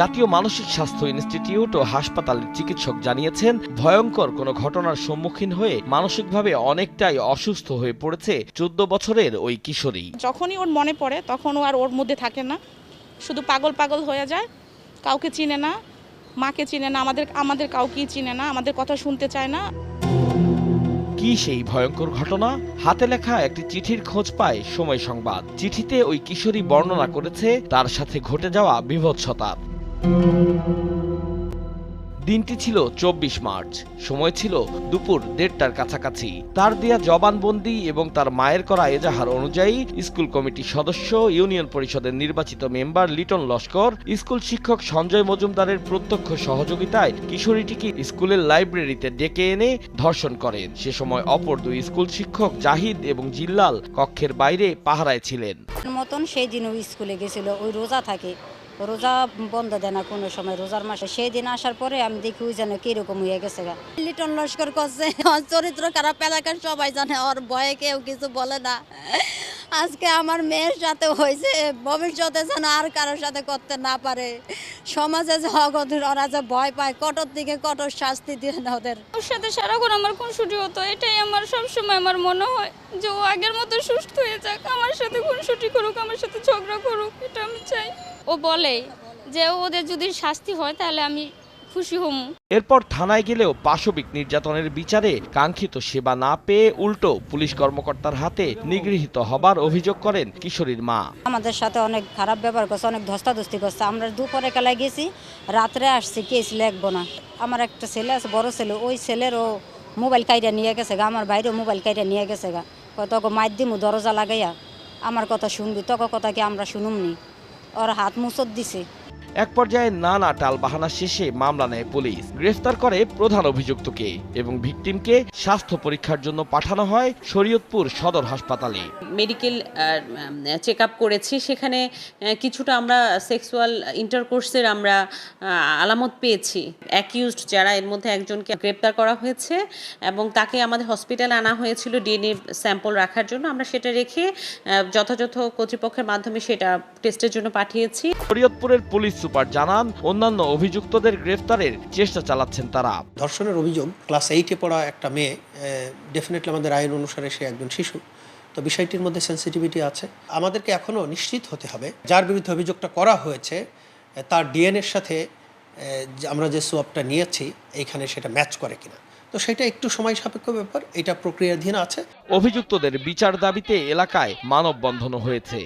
জাতীয় মানসিক স্বাস্থ্য ইনস্টিটিউট ও হাসপাতালের চিকিৎসক জানিয়েছেন ভয়ঙ্কর কোনো ঘটনার সম্মুখীন হয়ে মানসিকভাবে অনেকটাই অসুস্থ হয়ে পড়েছে চোদ্দ বছরের ওই কিশোরী। যখনই ওর মনে পড়ে তখন ও আর ওর মধ্যে থাকে না। শুধু পাগল পাগল হয়ে যায় কাউকে চিনে না মাকে চিনে না আমাদের আমাদের কাউকেই চিনে না আমাদের কথা শুনতে চায় না। কি সেই ভয়ঙ্কর ঘটনা? হাতে লেখা একটি চিঠির খোঁজ পায় সময় সংবাদ। চিঠিতে ওই কিশোরী বর্ণনা করেছে তার সাথে ঘটে যাওয়া বিভৎসতার দিনটি ছিল চব্বিশ মার্চ। সময় ছিল দুপুর দেড়টার কাছাকাছি। তার দেয়া জবানবন্দি এবং তার মায়ের করা এজাহার অনুযায়ী স্কুল কমিটির সদস্য, ইউনিয়ন পরিষদের নির্বাচিত মেম্বার লিটন লস্কর, স্কুল শিক্ষক সঞ্জয় মজুমদারের প্রত্যক্ষ সহযোগিতায় কিশোরীটিকে স্কুলের লাইব্রেরিতে ডেকে এনে ধর্ষণ করেন। সে সময় অপর দুই স্কুল শিক্ষক জাহিদ এবং জিল্লাল কক্ষের বাইরে পাহারায় ছিলেন। মতন সেই দিন ওই স্কুলে গেছিল, ওই রোজা থাকে। রোজা বন্ধ দেয় না কোনো সময়, রোজার মাসে। সেই দিন আসার পরে আমি দেখি ওই যেন কীরকম হয়ে গেছে লিটন লস্কর করছে। চরিত্র খারাপ এলাকার সবাই জানে, ওর ভয়ে কেউ কিছু বলে না। আজকে আমার মেয়ের সাথে হয়েছে, ভবিষ্যতে যেন আর কারোর সাথে করতে না পারে। সমাজে যে অগতির ওরা যে ভয় পায়, কঠোর দিকে কঠোর শাস্তি দিয়ে না ওদের। ওর সাথে সারাক্ষণ আমার খুনসুটি হতো, এটাই আমার সবসময় আমার মনে হয় যে ও আগের মতো সুস্থ হয়ে যাক, আমার সাথে খুনসুটি করুক, আমার সাথে ঝগড়া করুক, এটা আমি চাই। ও বলে যে ওদের যদি শাস্তি হয় তাহলে আমি খুশি হমু। এরপর থানায় গেলেও পাশবিক নির্যাতনের বিচারে কাঙ্ক্ষিত সেবা না পেয়ে উল্টো পুলিশ কর্মকর্তার হাতে নিগৃহীত হবার অভিযোগ করেন কিশোরীর মা। আমাদের সাথে অনেক খারাপ ব্যবহার করছে অনেক ধস্তাধস্তি করছে। আমরা দুপুরে খেলায় গেছি রাত্রে আসছি কেস লিখব না। আমার একটা ছেলে আছে বড় ছেলে ওই ছেলের ও মোবাইল কাইটা নিয়ে গেছে গা আমার বাইরেও মোবাইল কাইটা নিয়ে গেছে গা। কয় তোকে মাইর দিমু দরজা লাগাইয়া আমার কথা শুনবি তোকে কথা কি আমরা শুনুমনি? ওর হাত মুসত দিছে। এক পর্যায়ে নানা টাল বাহানা শেষে মামলা নেয় পুলিশ। গ্রেফতার করে প্রধান অভিযুক্তকে এবং ভিকটিমকে স্বাস্থ্য পরীক্ষার জন্য পাঠানো হয় শরীয়তপুর সদর হাসপাতালে। মেডিকেল চেক আপ করেছি। সেখানে কিছুটা আমরা সেক্সুয়াল ইন্টারকোর্সের আমরা আলামত পেয়েছি। অ্যাকিউজড যারা এর মধ্যে একজনকে গ্রেপ্তার করা হয়েছে এবং তাকে আমাদের হসপিটালে আনা হয়েছিল ডিএনএ স্যাম্পল রাখার জন্য। আমরা সেটা রেখে যথাযথ কর্তৃপক্ষের মাধ্যমে সেটা টেস্টের জন্য পাঠিয়েছি। শরীয়তপুরের পুলিশ সুপার জানান অন্যান্য অভিযুক্তদের গ্রেফতারের চেষ্টা চালাচ্ছেন তারা। ধর্ষণের অভিযোগ ক্লাস এইটে পড়া একটা মেয়ে ডেফিনেটলি আমাদের আইন অনুসারে সে একজন শিশু। তো বিষয়টির মধ্যে সেন্সিটিভিটি আছে। আমাদেরকে এখনও নিশ্চিত হতে হবে যার বিরুদ্ধে অভিযোগটা করা হয়েছে তার ডিএনএর সাথে আমরা যে সোয়াবটা নিয়েছি এইখানে সেটা ম্যাচ করে কিনা। তো সেটা একটু সময় সাপেক্ষ ব্যাপার এটা প্রক্রিয়াধীন আছে। অভিযুক্তদের বিচার দাবিতে এলাকায় মানববন্ধনও হয়েছে।